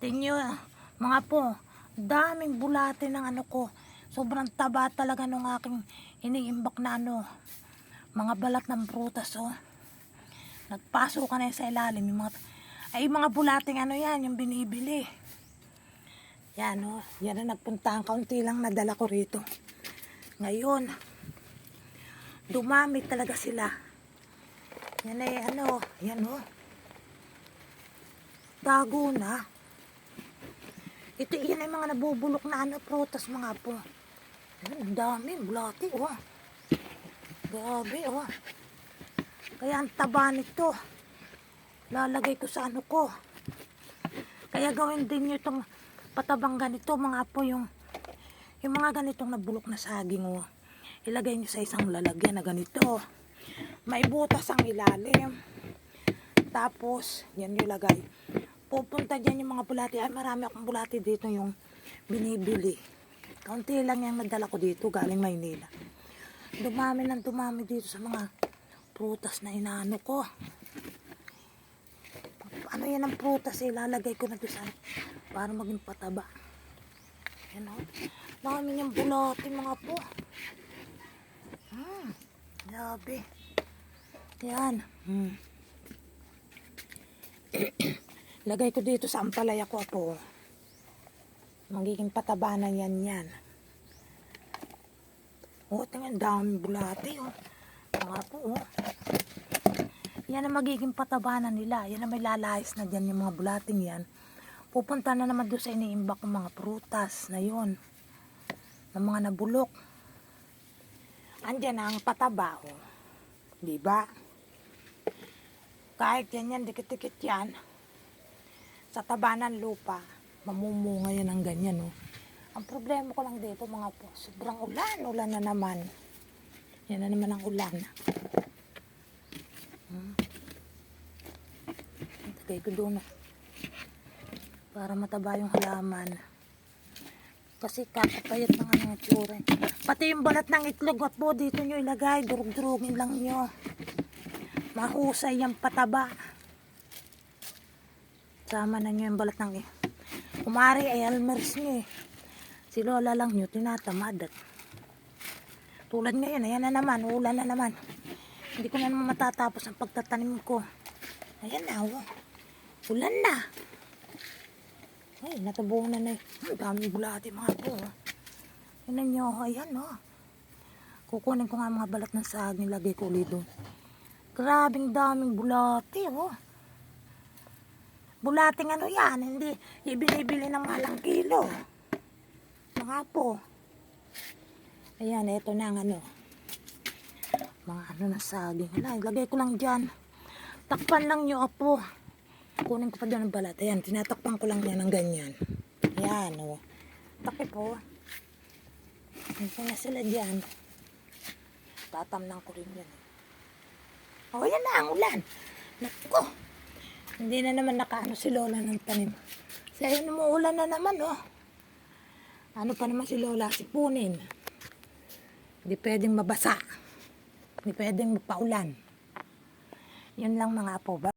Tingyo, mga po, daming bulate ng ano ko. Sobrang taba talaga nung aking iniimbak na ano, mga balat ng prutas, oh. Nagpaso ka na sa ilalim. Yung mga, ay, mga bulating ano yan, yung binibili. Yan, oh. Yan na nagpuntahan. Kaunti lang nadala ko rito. Ngayon, dumami talaga sila. Yan ay ano, yan oh. Tago na. Ito yan ay mga nabubulok na ano, prutas mga po. Ang dami, bulati oh. Grabe oh. Kaya ang taba nito. Lalagay ko sa ano ko. Kaya gawin din nyo itong patabang ganito mga po yung yung mga ganitong nabulok na saging oh. Ilagay nyo sa isang lalagyan na ganito. May butas ang ilalim. Tapos, yan yung lagay. Pupunta dyan yung mga bulati. Ay, marami akong bulati dito yung binibili. Kaunti lang yung nadala ko dito, galing Maynila. Dumami ng dumami dito sa mga prutas na inaano ko. Ano yan ang prutas eh, lalagay ko na doon sa para maging pataba. Yan o. Dami niyang bulati mga po. Hmm, grabe. Yan. Hmm. Lagay ko dito sa ampalaya ko po. Magiging pataba na yan yan. Oh, tingnan, dami bulati oh. Mga po oh. Yan ang magiging pataba na nila. Yan ang may lalayas na dyan yung mga bulating yan. Pupunta na naman doon sa iniimbak ng mga prutas na yon ng mga nabulok. Andyan ang pataba oh. Di ba? Kahit yan yan, dikit-dikit yan. Sa taba lupa, mamumunga yan ng ganyan oh. Ang problema ko lang dito mga po, sobrang ulan, ulan na naman. Yan na naman ang ulan. Hmm. Tagay ko doon. ah. Para mataba yung halaman. Kasi kakapayat ng ano tsura. Pati yung balat ng itlog at po dito nyo ilagay. Durug-durugin lang nyo. Mahusay yung pataba. Sama na nyo yung balat ng Kumari ay almers nyo eh. Si Lola lang nyo tinatamad at tulad ngayon, ayan na naman, ulan na naman. Hindi ko na naman matatapos ang pagtatanim ko. Ayan na, oh. Ulan na. Ay, natabuhan na na. eh. Ang daming bulati mga po. oh. Tingnan nyo, oh, ayan, oh. Kukunin ko nga mga balat ng saging, lagay ko ulit doon. Grabing daming bulati, oh. Bulating ano yan, hindi ibinibili ng malang kilo. Mga po. Ayan, ito na ang ano. Mga ano na saging. Wala, ilagay ko lang dyan. Takpan lang nyo, apo. Kunin ko pa dyan ang balat. Ayan, tinatakpan ko lang yan ng ganyan. Ayan, o. Oh. Takip po. Ito na sila dyan. Tatamnang ko rin yan. O, oh, yan na ang ulan. Naku. Hindi na naman nakaano si Lola ng tanim. Kasi ayun, umuulan na naman, oh. Ano pa naman si Lola? Sipunin. Hindi pwedeng mabasa. Hindi pwedeng mapaulan. Yun lang mga po.